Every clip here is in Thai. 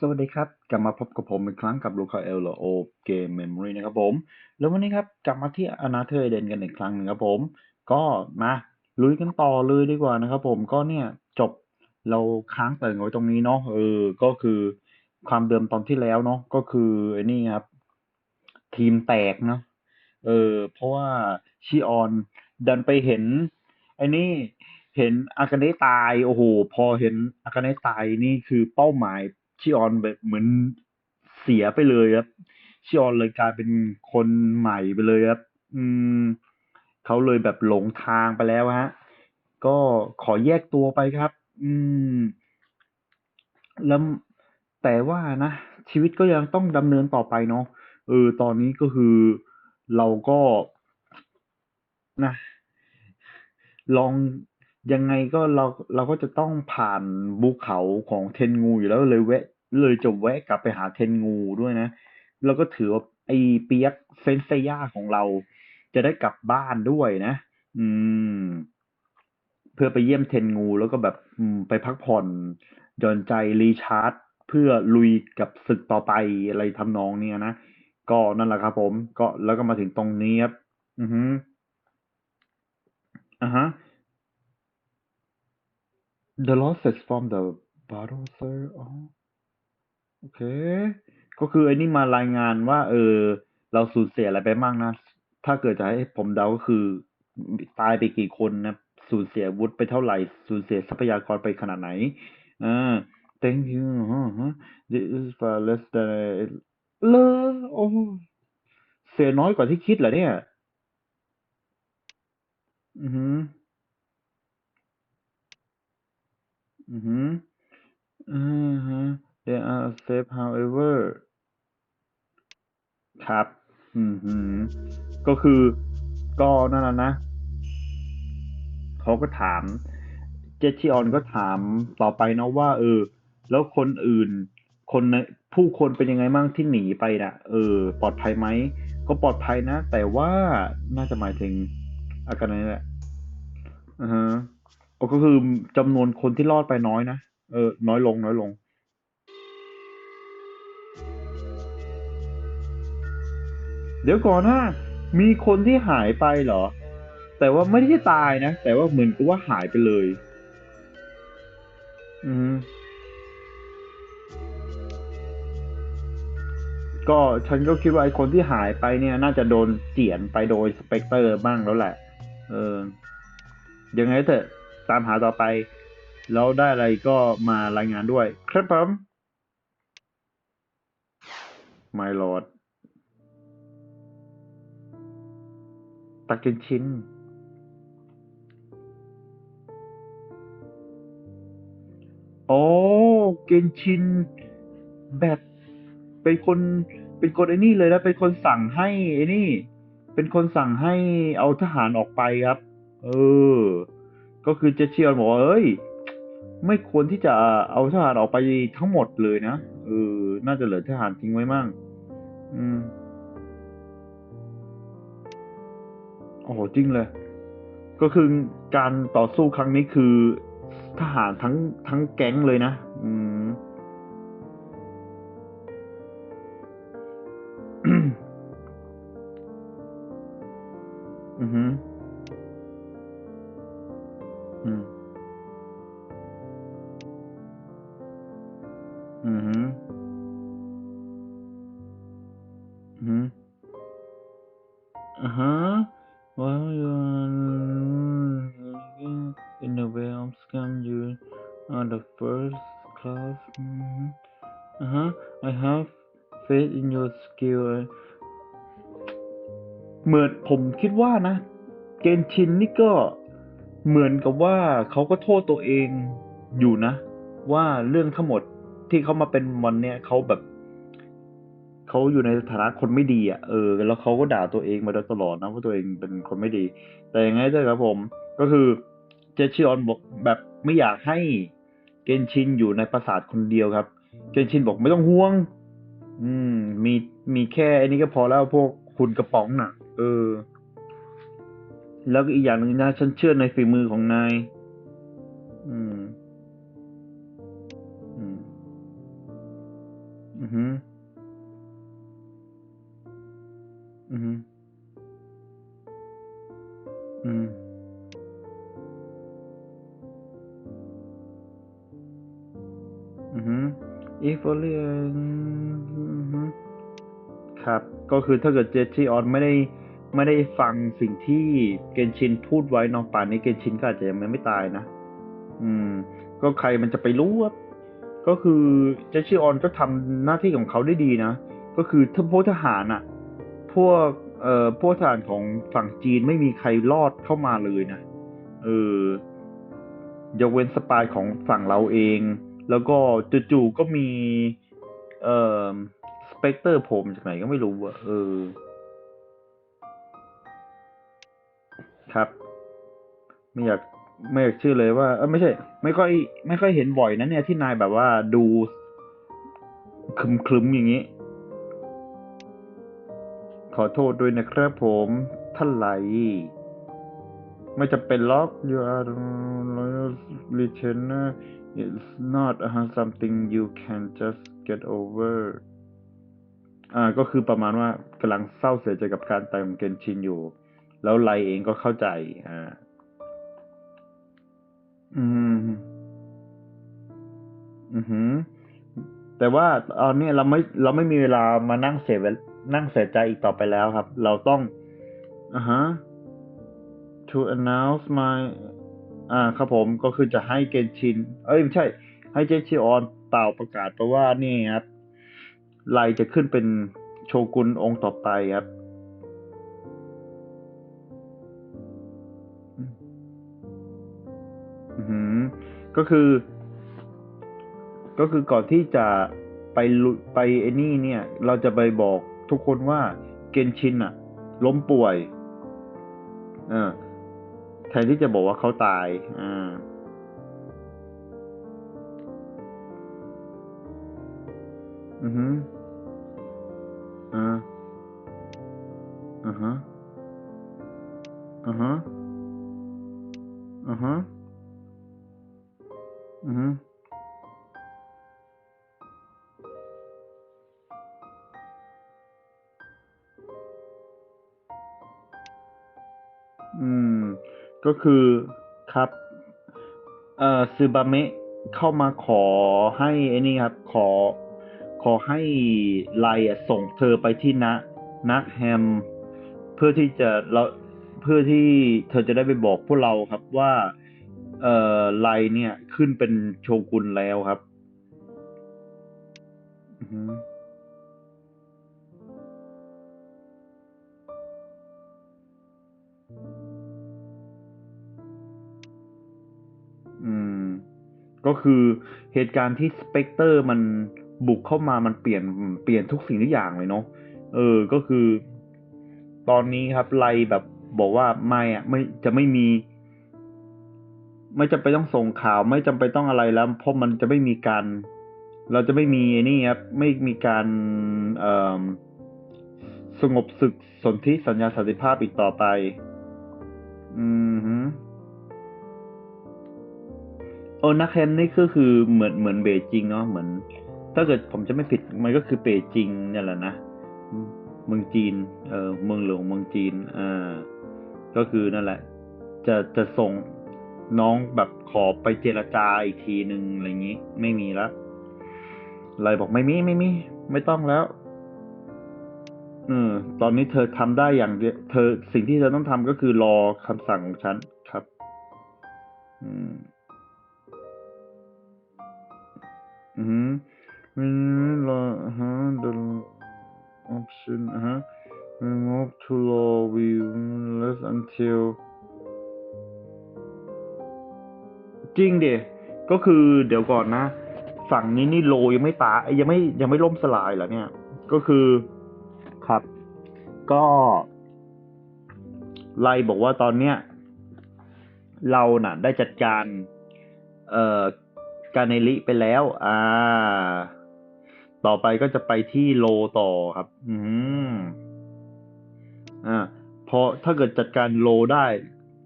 สวัสดีครับ กลับมาพบกับผมอีกครั้งกับลูคาเอลโลโอเกมเมมโมรีนะครับผม แล้ววันนี้ครับ กลับมาที่อนาเธอร์เดนกันอีกครั้งหนึ่งครับผม ก็มาลุยกันต่อเลยดีกว่านะครับผมก็เนี่ยจบเราค้างเติ่งไว้ตรงนี้เนาะเออก็คือความเดิมตอนที่แล้วเนาะก็คือไอ้นี่ครับ ทีมแตกเนาะเออเพราะว่าชิออนดันไปเห็นไอ้นี่เห็นอากาเนตายโอ้โหพอเห็นอากาเนตายนี่คือเป้าหมาย ชิออนแบบเหมือนเสียไปเลยครับ ชิออนเลยกลายเป็นคนใหม่ไปเลยครับ อืมเขาเลยแบบหลงทางไปแล้วฮะ ก็ขอแยกตัวไปครับ อืม แล้วแต่ว่านะชีวิตก็ยังต้องดำเนินต่อไปเนาะเออ ตอนนี้ก็คือเราก็นะ ลอง ยังไงก็เราเราก็จะต้องผ่านภูเขาของเทนงูอยู่แล้วเลยแวะ เลยจะแวะกลับไปหาเทนงูด้วยนะ แล้วก็ถือว่าไอ้เปียกเซนเซย่าของเรา จะได้กลับบ้านด้วยนะ อืม เพื่อไปเยี่ยมเทนงูแล้วก็แบบไปพักผ่อนหย่อนใจรีชาร์จ เพื่อลุยกับศึกต่อไปอะไรทำนองเนี้ยนะก็นั่นแหละครับผม ก็แล้วก็มาถึงตรงนี้ครับอือฮึอ่าฮะ The losses from the battle sir อ๋อ โอเค ก็คือไอ้นี่มารายงานว่า เออ เราสูญเสียอะไรไปบ้างนะ ถ้าเกิดจะให้ผมเดาก็คือ ตายไปกี่คนนะ สูญเสียวุธไปเท่าไหร่ สูญเสียทรัพยากรไปขนาดไหนอ่า thank you ฮะฮะ this is far less than I เลอโอ้เสียน้อยกว่าที่คิดเหรอเนี่ย อือฮึ อือฮึอือฮึ they are safe however ครับ อือฮึก็คือก็นั่นแหละนะ เขาก็ถาม เจชิออนก็ถามต่อไปนะว่า เออ แล้วคนอื่น คนในผู้คนเป็นยังไงบ้างที่หนีไปน่ะ เออ ปลอดภัยไหม ก็ปลอดภัยนะ แต่ว่าน่าจะหมายถึงอาการนี้แหละอือฮะ ก็คือจำนวนคนที่รอดไปน้อยนะ เออ น้อยลงน้อยลง เดี๋ยวก่อนนะมีคนที่หายไปเหรอ แต่ว่าไม่ได้ตายนะ แต่ว่าเหมือนกับว่าหายไปเลย อืมก็ฉันก็คิดว่าไอ้คนที่หายไปเนี่ย น่าจะโดนเจียนไปโดยสเปกเตอร์บ้างแล้วแหละ เออ ยังไงเถอะ ตามหาต่อไป แล้วได้อะไรก็มารายงานด้วย ครับผม My Lord ตาเกนชินโอ้เกนชิน แบบเป็นคนเป็นคนไอ้นี่เลยนะ เป็นคนสั่งให้ไอ้นี่ เป็นคนสั่งให้เอาทหารออกไปครับ เออ ก็คือเจเชียนบอกว่าเอ้ย ไม่ควรที่จะเอาทหารออกไปทั้งหมดเลยนะเออน่าจะเหลือทหารทิ้งไว้มั่งอืมโอ้โหจริงเลย ก็คือการต่อสู้ครั้งนี้คือทหารทั้งทั้งแก๊งเลยนะ อืม อือฮึอื มอือฮึอือฮึอ่าฮะ While you are in the way of scam, you are the first class. Mm-hmm. Uh-huh. I have faith in your skill. เหมือนผมคิดว่านะ เกนชินนี่ก็ เหมือนกับว่าเขาก็โทษตัวเองอยู่นะ ว่าเรื่องทั้งหมดที่เขามาเป็นวันเนี้ยเขาแบบเขาอยู่ในฐานะคนไม่ดีอะเออ แล้วเขาก็ด่าตัวเองมาโดยตลอดนะว่าตัวเองเป็นคนไม่ดี แต่ยังไงเถอะครับผม ก็คือเจชิออนบอกแบบไม่อยากให้เกนชินอยู่ในปราสาทคนเดียวครับ เกนชินบอกไม่ต้องห่วง อืม มีมีแค่อันนี้ก็พอแล้วพวกคุณกระป๋องน่ะ เออ แล้วก็อีกอย่างหนึ่งนะฉันเชื่อในฝีมือของนาย อืม อืม อือฮึอือฮึอืมอือฮึ if only อือฮึครับ ก็คือถ้าเกิดเจชิออนไม่ได้ ไม่ได้ฟังสิ่งที่เกนชินพูดไว้นอะป่านนี้เกนชินก็อาจจะยังไม่ตายนะ อืม ก็ใครมันจะไปรู้ว่าก็คือเจชิออนก็ทำหน้าที่ของเขาได้ดีนะ ก็คือถ้าพวกทหารอะพวกเอ่อพวกทหารของฝั่งจีนไม่มีใครรอดเข้ามาเลยนะเออยกเว้นสปายของฝั่งเราเอง แล้วก็จู่ๆก็มีเอ่อสเปกเตอร์ผมจากไหนก็ไม่รู้อะเออ ครับไม่อยากไม่อยากชื่อเลยว่าเออไม่ใช่ ไม่ค่อย ไม่ค่อยเห็นบ่อยนะเนี่ยที่นายแบบว่าดูคลึมคลึมๆอย่างนี้ ขอโทษด้วยนะครับผมท่านไหลไม่จะเป็นล็อก you are loyal listener it's not something you can just get over อ่าก็คือประมาณว่ากำลังเศร้าเสียใจกับการตายของเกนชินอยู่ แล้วไลเองก็เข้าใจอ่าอืม อือหือ แต่ว่าตอนนี้เราไม่เราไม่มีเวลามานั่งเสียเวลนั่งเสียใจอีกต่อไปแล้วครับ เราต้องอ่าฮะ to announce my อ่าครับผมก็คือจะให้เกนชิน เอ้ยไม่ใช่ ให้เจชิออนเป่าประกาศไปว่านี่ครับไลจะขึ้นเป็นโชกุนองค์ต่อไปครับ ก็คือ ก็คือก่อนที่จะไปไปไอ้นี่เนี่ย เราจะไปบอกทุกคนว่าเกนชินอะล้มป่วยเออแทนที่จะบอกว่าเขาตายอ่าอือฮึอ่าอ่าฮะอ่าฮะอ่าฮะ อืออืม ก็คือครับ เอ่อซึบาเมะเข้ามาขอให้ไอ้นี่ครับ ขอ ขอให้ไลอะส่งเธอไปที่นะนักแฮม เพื่อที่จะเราเพื่อที่เธอจะได้ไปบอกพวกเราครับว่า เอ่อไลเนี่ย ขึ้นเป็นโชกุนแล้วครับอือฮึอืม ก็คือเหตุการณ์ที่สเปกเตอร์มันบุกเข้ามามันเปลี่ยนเปลี่ยนทุกสิ่งทุกอย่างเลยเนาะเออ ก็คือ ตอนนี้ครับไลแบบบอกว่าไม่อะไม่จะไม่มี ไม่จำเป็นต้องส่งข่าวไม่จำเป็นต้องอะไรแล้วเพราะมันจะไม่มีการ เราจะไม่มีนี่ครับไม่มีการสงบศึกสนธิสัญญาสันติภาพอีกต่อไป อืมฮึโอ้นักแฮมนี่ก็คือเหมือนเหมือนเบจิงเนาะเหมือน ถ้าเกิดผมจะไม่ผิดมันก็คือเปจิงเนี่ยแหละนะเมืองจีน เออเมืองหลวงเมืองจีนอ่าก็คือนั่นแหละ จะจะส่ง น้องแบบขอไปเจรจาอีกทีหนึ่งอะไรอย่างนี้ ไม่มีแล้วไลยบอกไม่มี ไม่มี ไม่ต้องแล้วเออตอนนี้เธอทำได้อย่างเดียวเธอสิ่งที่เธอต้องทำก็คือรอคำสั่งของฉันครับ อืม อือฮึอืมรอฮะ the option อะฮะ remove to law we less until จริงดิก็คือเดี๋ยวก่อนนะ ฝั่งนี้นี่โลยังไม่ตายยังไม่ยังไม่ล่มสลายเหรอเนี่ย ก็คือครับ ก็ไลบอกว่าตอนเนี้ยเราน่ะ ได้จัดการ เอ่อการเนลิไปแล้ว อ่า ต่อไปก็จะไปที่โลต่อครับ อืมอ่าพอถ้าเกิดจัดการโลได้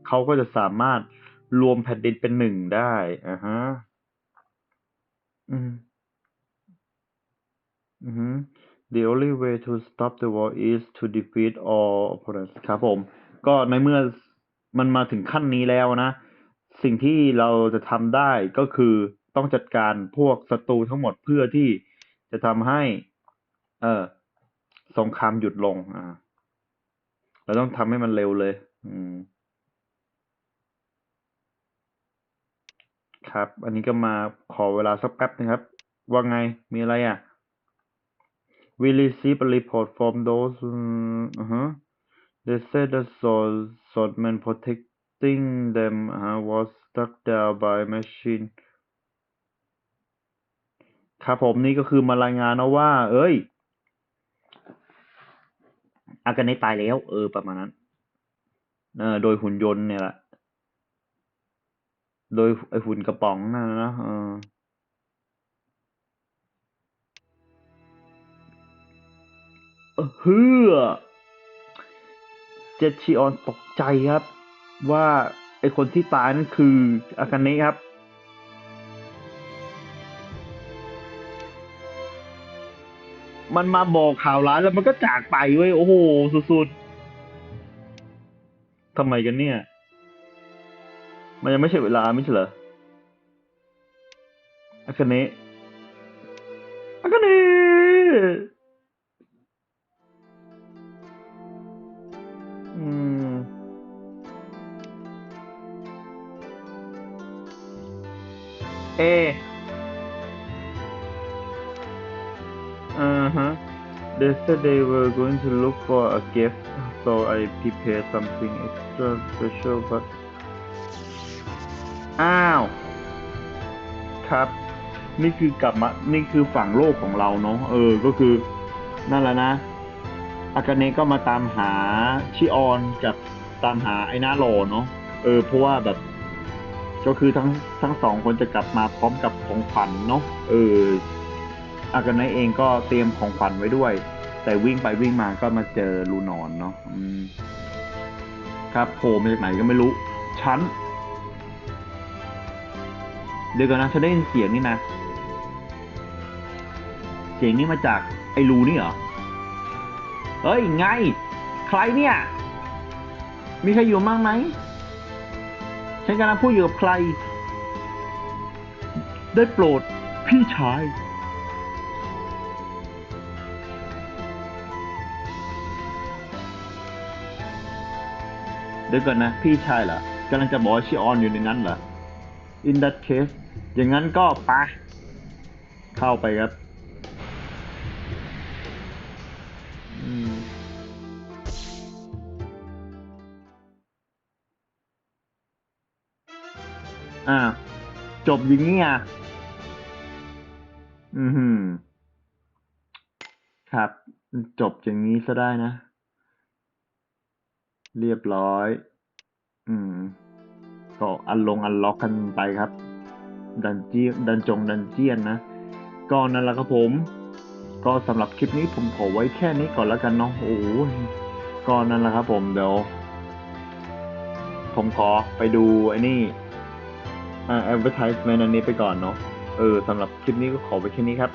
เขาก็จะสามารถ รวมแผ่นดินเป็นหนึ่งได้อ่าฮะ อืม อือฮึ The only way to stop the war is to defeat all opponents ครับผม ก็ในเมื่อมันมาถึงขั้นนี้แล้วนะ สิ่งที่เราจะทำได้ก็คือต้องจัดการพวกศัตรูทั้งหมดเพื่อที่จะทำให้ เออสงครามหยุดลง อ่า เราต้องทำให้มันเร็วเลย อืม ครับ อันนี้ก็มาขอเวลาสักแป๊บนะครับ ว่าไงมีอะไรอะ We receive a report from those uh -huh. They said the sword, swordman protecting them uh, was struck down by machine ครับผมนี่ก็คือมารายงานนะว่า เอ้ย อากาเนตายแล้ว เออ ประมาณนั้น เออ โดยหุ่นยนต์เนี่ยแหละ โดยไอหุ่นกระป๋องนั่นนะเออเฮือเจชิออนตกใจครับ ว่าไอคนที่ตายนั่นคืออากาเนะครับ มันมาบอกข่าวร้ายแล้วมันก็จากไปเว้ย โอ้โห สุดๆทำไมกันเนี่ย มันยังไม่ใช่เวลาไม่ใช่เหรออากาเนะอากาเนะอืม เอ Uh-huh. They said they were going to look for a gift, so I prepared something extra special, but อ้าว ครับ นี่คือกลับมา นี่คือฝั่งโลกของเราเนาะ เออ ก็คือนั่นแหละนะ อากาเนะก็มาตามหาชิออนกับตามหาไอ้หน้าโลเนาะ เออ เพราะว่าแบบ ก็คือทั้งทั้งสองคนจะกลับมาพร้อมกับของขวัญเนาะ เออ อากาเนะเองก็เตรียมของขวัญไว้ด้วย แต่วิ่งไปวิ่งมาก็มาเจอลูนอนเนาะครับโผล่มาจากไหนก็ไม่รู้ฉัน เดี๋ยวก่อนนะฉันได้ยินเสียงนี่นะ เสียงนี้มาจากไอ้รูนี่เหรอ เฮ้ยไง ใครเนี่ย มีใครอยู่มั่งไหม ฉันกำลังพูดอยู่กับใคร ได้โปรดพี่ชาย เดี๋ยวก่อนนะ พี่ชายเหรอกำลังจะบอกว่าชิออนอยู่ในนั้นเหรอ in that case อย่างนั้นก็ปะเข้าไปครับอ่า จบอย่างนี้อะ อือหือ ครับ จบอย่างนี้ซะได้นะ เรียบร้อย อืม ก็อันลงอันล็อกกันไปครับ ดันเจียนดันจงดันเจียนนะ ก็นั่นแหละครับผม ก็สำหรับคลิปนี้ผมขอไว้แค่นี้ก่อนแล้วกันเนาะโอ้ยก็นั่นแหละครับผมเดี๋ยว ผมขอไปดูไอ้นี่อ่า advertisement อันนี้ไปก่อนเนาะเออสำหรับคลิปนี้ก็ขอไว้แค่นี้ครับ